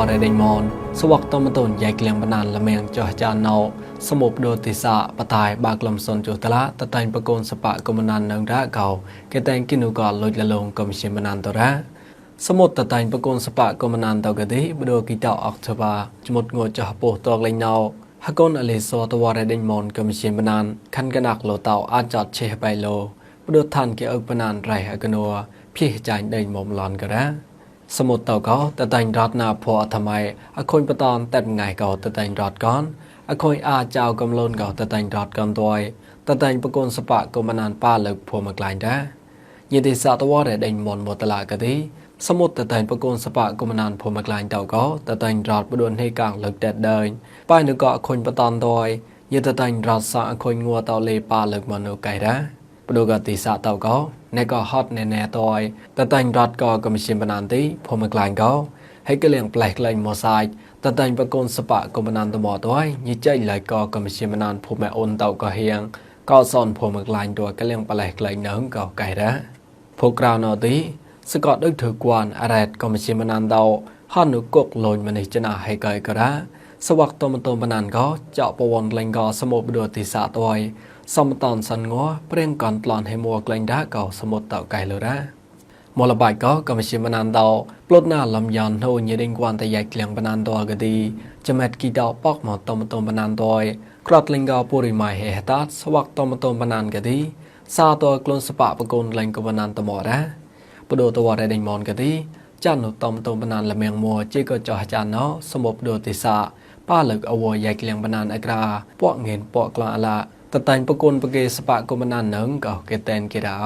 រដេញមនសវកតមតូនយ៉ៃក្លៀងបណានលមៀងចោះចានណោសមុបដូតិសាបតាយបាក្លំសុនចុតឡាតតៃបកូនសបកុមណាននឹងរ៉ាកោកេតែងគិនុកលលុយលលងកុំជាមណានតរ៉ាសមុតតតៃបកូនសបកុមណានតកទេបដូគីតអកតបាចមុតងចោះពោះតកលេងណោហកូនអលេសតវរដេញមនកុំជាមណានខាន់កណាក់លោតោអាចចតឆេះបៃលោបដូឋានគេអុកបណានរៃហកណัวភៀសចាញ់ដេញមុំឡនករ៉ា สมุดเต่าก็ตะตังรอดนาพอทำไมอคอยปตอนแต่ไงก็ตะตังรอดก่อนอคอยอาเจ้ากำลนก็ตะตังรอดก่อนตัวตะตังประกนสปะก็มานานป้าเลิกพัวมากลายได้ยินดีสาตวรได้มนหมดตลาดกะดีสมุดตะตังประกนสปะก็มานานพัวมากลายเต่าก็ตะตังรอดประดวนให้กลางเลิกแดดเดินป้ายนึกก็คนปตอนตัวยินตะตังรอดส បដូកទីសាតោកោណេកោហត់ណេណេតយតតាញ់រត់កោកុំឈិមបណានទីភូមិក្លាញ់កោហេកលៀងផ្លេះក្លែងម៉ូសាយតតាញ់បកូនសបៈកុំបណានតមតយញិចៃឡៃកោកុំឈិមណានភូមិអូនតោកោហៀងកោសនភូមិក្លាញ់តួកលៀងផ្លេះក្លែងនឹងកោកៃរ៉ាភូក្រៅណោទីសកោដូចធ្វើគួនអរ៉ែតកុំឈិមណានតោហនុគុកលូនមនេះចណាហេកៃកោរ៉ា សវកតមតមបណានក៏ចောက်ពវនលេងក៏សមុបដូទីសាតយសមតនសិនងัวព្រៀងកនប្លន់ឲ្យមួក្លែងដាកោសមុទ្រតកៃលរ៉ាមលបាយកោកមជាមណានដោប្លុតណាលំយ៉ានហូញរិងគួនតយ៉ៃក្លៀងបណានដោកទីចាំតគីដោប៉កមកតមតមបណានដោក្រត់លិងកោពុរិម៉ៃហេតាតស្វាក់តមតមបណានកទីសាតក្លុនសបៈបកូនលេងកបណានតមរ៉ាបដូតវរដេញមនកទីចាននុតមតមបណានលមៀងមួជិកចោះចានណោសមុបដូតិសា ប៉ាលឹកអវយ៉ៃក្លៀងបណានអក្រាពកងេនពកក្លាឡាតតាញ់ប្រគុណប្រកេសបកុមណាននឹងក៏គេតែនគេរោ